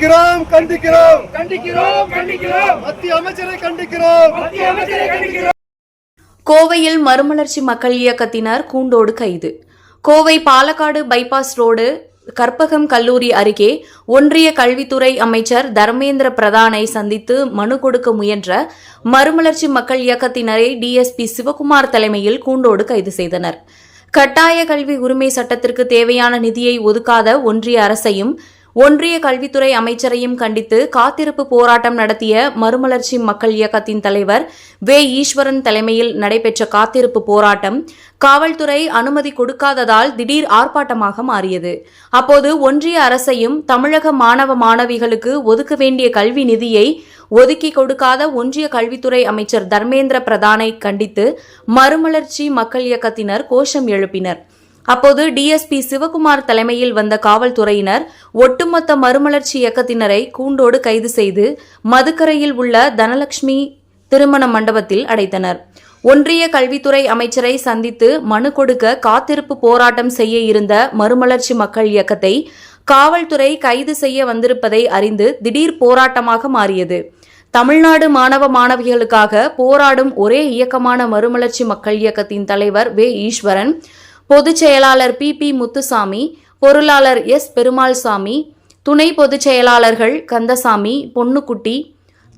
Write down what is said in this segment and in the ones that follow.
கண்டிக்கிறோம் கண்டிக்கிறோம். கண்டிக்கிறோம் கண்டிக்கிறோம். மத்திய அமைச்சரை கண்டிக்கிறோம். மத்திய அமைச்சரை கண்டிக்கிறோம். கோவையில் மறுமலர்ச்சி மக்கள் இயக்கத்தினர் கூண்டோடு கைது. கோவை பாலக்காடு பைபாஸ் ரோடு கற்பகம் கல்லூரி அருகே ஒன்றிய கல்வித்துறை அமைச்சர் தர்மேந்திர பிரதானை சந்தித்து மனு கொடுக்க முயன்ற மறுமலர்ச்சி மக்கள் இயக்கத்தினரை டிஎஸ்பி சிவகுமார் தலைமையில் கூண்டோடு கைது செய்தனர். கட்டாய கல்வி உரிமை சட்டத்திற்கு தேவையான நிதியை ஒதுக்காத ஒன்றிய அரசையும் ஒன்றிய கல்வித்துறை அமைச்சரையும் கண்டித்து காத்திருப்பு போராட்டம் நடத்திய மறுமலர்ச்சி மக்கள் இயக்கத்தின் தலைவர் வே. ஈஸ்வரன் தலைமையில் நடைபெற்ற காத்திருப்பு போராட்டம் காவல்துறை அனுமதி கொடுக்காததால் திடீர் ஆர்ப்பாட்டமாக மாறியது. அப்போது ஒன்றிய அரசையும் தமிழக மாணவ மாணவிகளுக்கு ஒதுக்க வேண்டிய கல்வி நிதியை ஒதுக்கி கொடுக்காத ஒன்றிய கல்வித்துறை அமைச்சர் தர்மேந்திர பிரதானை கண்டித்து மறுமலர்ச்சி மக்கள் இயக்கத்தினர் கோஷம் எழுப்பினர். அப்போது டிஎஸ்பி சிவகுமார் தலைமையில் வந்த காவல்துறையினர் ஒட்டுமொத்த மறுமலர்ச்சி இயக்கத்தினரை கூண்டோடு கைது செய்து மதுக்கரையில் உள்ள தனலட்சுமி திருமண மண்டபத்தில் அடைத்தனர். ஒன்றிய கல்வித்துறை அமைச்சரை சந்தித்து மனு கொடுக்க காத்திருப்பு போராட்டம் செய்ய இருந்த மறுமலர்ச்சி மக்கள் இயக்கத்தை காவல்துறை கைது செய்ய வந்திருப்பதை அறிந்து திடீர் போராட்டமாக மாறியது. தமிழ்நாடு மாணவ மாணவிகளுக்காக போராடும் ஒரே இயக்கமான மறுமலர்ச்சி மக்கள் இயக்கத்தின் தலைவர் வே ஈஸ்வரன் பொதுச் செயலாளர் பி. பி. முத்துசாமி பொருளாளர் எஸ். பெருமாள்சாமி துணை பொதுச் செயலாளர்கள் கந்தசாமி பொன்னுக்குட்டி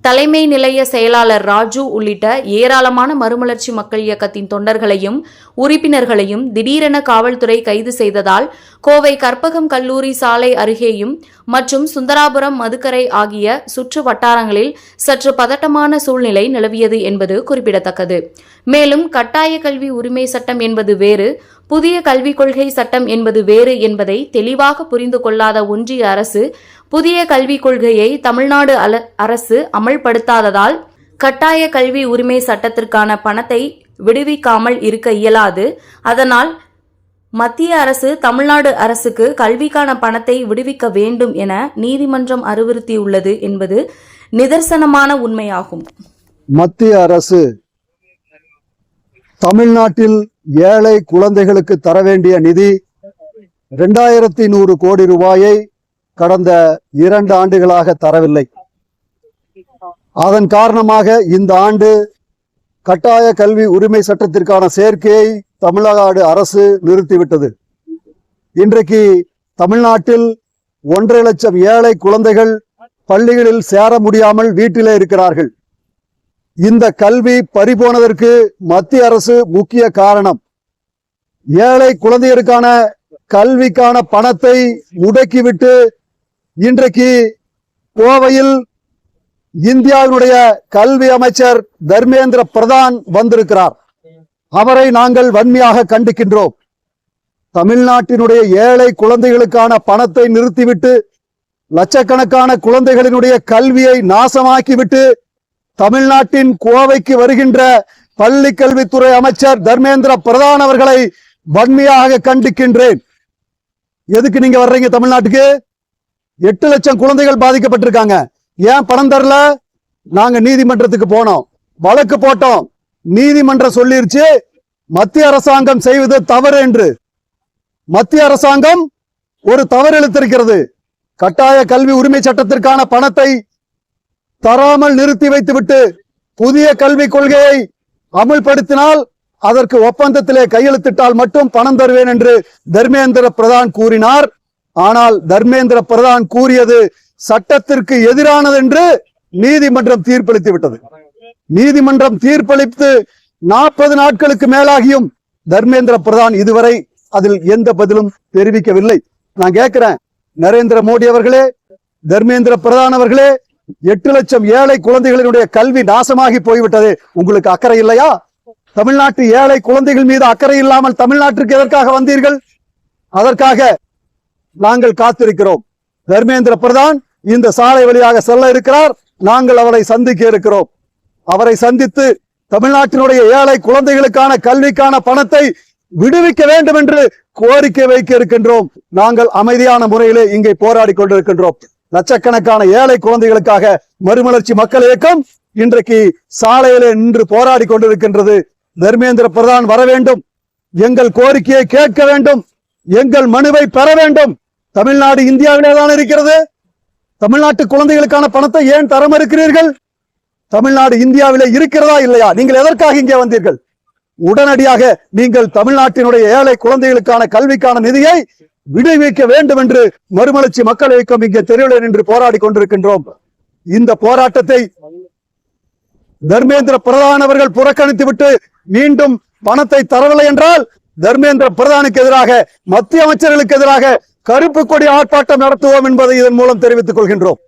தலைமை நிலைய செயலாளர் ராஜு உள்ளிட்ட ஏராளமான மறுமலர்ச்சி மக்கள் இயக்கத்தின் தொண்டர்களையும் உறுப்பினர்களையும் திடீரென காவல்துறை கைது செய்ததால் கோவை கற்பகம் கல்லூரி சாலை அருகேயும் மற்றும் சுந்தராபுரம் மதுக்கரை ஆகிய சுற்று வட்டாரங்களில் சற்று பதட்டமான சூழ்நிலை நிலவியது என்பது குறிப்பிடத்தக்கது. மேலும் கட்டாய கல்வி உரிமை சட்டம் என்பது வேறு புதிய கல்விக் கொள்கை சட்டம் என்பது வேறு என்பதை தெளிவாக புரிந்து கொள்ளாத ஒன்றிய அரசு புதிய கல்விக் கொள்கையை தமிழ்நாடு அல- அரசு அமல்படுத்தாததால் கட்டாய கல்வி உரிமை சட்டத்திற்கான பணத்தை விடுவிக்காமல் இருக்க இயலாது. அதனால் மத்திய அரசு தமிழ்நாடு அரசுக்கு கல்விக்கான பணத்தை விடுவிக்க வேண்டும் என நீதிமன்றம் அறிவுறுத்தியுள்ளது என்பது நிதர்சனமான உண்மையாகும். மத்திய அரசு தமிழ்நாட்டில் ஏழை குழந்தைகளுக்கு தர வேண்டிய நிதி இரண்டாயிரத்தி நூறு கோடி ரூபாயை கடந்த இரண்டு ஆண்டுகளாக தரவில்லை. அதன் காரணமாக இந்த ஆண்டு கட்டாய கல்வி உரிமை சட்டத்திற்கான சேர்க்கையை தமிழ்நாடு அரசு நிறுத்திவிட்டது. இன்றைக்கு தமிழ்நாட்டில் ஒன்றரை லட்சம் ஏழை குழந்தைகள் பள்ளிகளில் சேர முடியாமல் வீட்டிலே இருக்கிறார்கள். இந்த கல்வி பறிபோனதற்கு மத்திய அரசு முக்கிய காரணம். ஏழை குழந்தைகளுக்கான கல்விக்கான பணத்தை முடக்கிவிட்டு இன்றைக்கு கோவையில் இந்தியாவினுடைய கல்வி அமைச்சர் தர்மேந்திர பிரதான் வந்திருக்கிறார். அவரை நாங்கள் வன்மையாக கண்டிக்கின்றோம். தமிழ்நாட்டினுடைய ஏழை குழந்தைகளுக்கான பணத்தை நிறுத்திவிட்டு லட்சக்கணக்கான குழந்தைகளினுடைய கல்வியை நாசமாக்கிவிட்டு தமிழ்நாட்டின் கோவைக்கு வருகின்ற பள்ளி கல்வித்துறை அமைச்சர் தர்மேந்திர பிரதான் அவர்களை வன்மையாக கண்டிக்கின்றேன். எதுக்கு நீங்க வர்றீங்க தமிழ்நாட்டுக்கு? எட்டு லட்சம் குழந்தைகள் பாதிக்கப்பட்டிருக்காங்க. ஏன் பணம் தரல? நாங்க நீதிமன்றத்துக்கு போனோம். வழக்கு போட்டோம். நீதிமன்றம் சொல்லிருச்சு மத்திய அரசாங்கம் செய்வது தவறு என்று. மத்திய அரசாங்கம் ஒரு தவறு இழுத்திருக்கிறது கட்டாய கல்வி உரிமை சட்டத்திற்கான பணத்தை தராமல் நிறுத்தி வைத்துவிட்டு புதிய கல்விக் கொள்கையை அமுல்படுத்தினால் அதற்கு ஒப்பந்தத்திலே கையெழுத்திட்டால் மட்டும் பணம் தருவேன் என்று தர்மேந்திர பிரதான் கூறினார். ஆனால் தர்மேந்திர பிரதான் கூறியது சட்டத்திற்கு எதிரானது என்று நீதிமன்றம் தீர்ப்பளித்து விட்டது. நீதிமன்றம் தீர்ப்பளித்து நாற்பது நாட்களுக்கு மேலாகியும் தர்மேந்திர பிரதான் இதுவரை அதில் எந்த பதிலும் தெரிவிக்கவில்லை. நான் கேட்கிறேன் நரேந்திர மோடி அவர்களே தர்மேந்திர பிரதான் அவர்களே எட்டு லட்சம் ஏழை குழந்தைகளினுடைய கல்வி நாசமாகி போய்விட்டது. உங்களுக்கு அக்கறை இல்லையா? தமிழ்நாட்டு ஏழை குழந்தைகள் மீது அக்கறை இல்லாமல் தமிழ்நாட்டிற்கு எதற்காக வந்தீர்கள்? அதற்காக நாங்கள் காத்திருக்கிறோம். தர்மேந்திர பிரதான் இந்த சாலை வழியாக செல்ல இருக்கிறார். நாங்கள் அவரை சந்திக்க இருக்கிறோம். அவரை சந்தித்து தமிழ்நாட்டினுடைய ஏழை குழந்தைகளுக்கான கல்விக்கான பணத்தை விடுவிக்க வேண்டும் என்று கோரிக்கை வைக்க இருக்கின்றோம். நாங்கள் அமைதியான முறையிலே இங்கே போராடி கொண்டிருக்கின்றோம். லட்சக்கணக்கான ஏழை குழந்தைகளுக்காக மறுமலர்ச்சி மக்கள் இயக்கம் இன்றைக்கு சாலையிலே நின்று போராடி கொண்டிருக்கின்றது. தர்மேந்திர பிரதான் வர வேண்டும். எங்கள் கோரிக்கையை கேட்க வேண்டும். எங்கள் மனுவை பெற வேண்டும். தமிழ்நாடு இந்தியாவிலே தான் இருக்கிறது. தமிழ்நாட்டு குழந்தைகளுக்கான பணத்தை ஏன் தர மறுக்கிறீர்கள் தமிழ்நாடு இந்தியாவிலே இருக்கிறதா இல்லையா? நீங்கள் எதற்காக இங்கே வந்தீர்கள்? உடனடியாக நீங்கள் தமிழ்நாட்டினுடைய ஏழை குழந்தைகளுக்கான கல்விக்கான நிதியை விடுவிக்க வேண்டும் என்று மறுமலர்ச்சி மக்கள் இயக்கம் இங்கே தெருவில் நின்று போராடி கொண்டிருக்கின்றோம். இந்த போராட்டத்தை தர்மேந்திர பிரதான் அவர்கள் புறக்கணித்து விட்டு மீண்டும் பணத்தை தரவில்லை என்றால் தர்மேந்திர பிரதானுக்கு எதிராக மத்திய அமைச்சர்களுக்கு எதிராக கருப்பு கொடி ஆர்ப்பாட்டம் நடத்துவோம் என்பதை இதன் மூலம் தெரிவித்துக் கொள்கின்றோம்.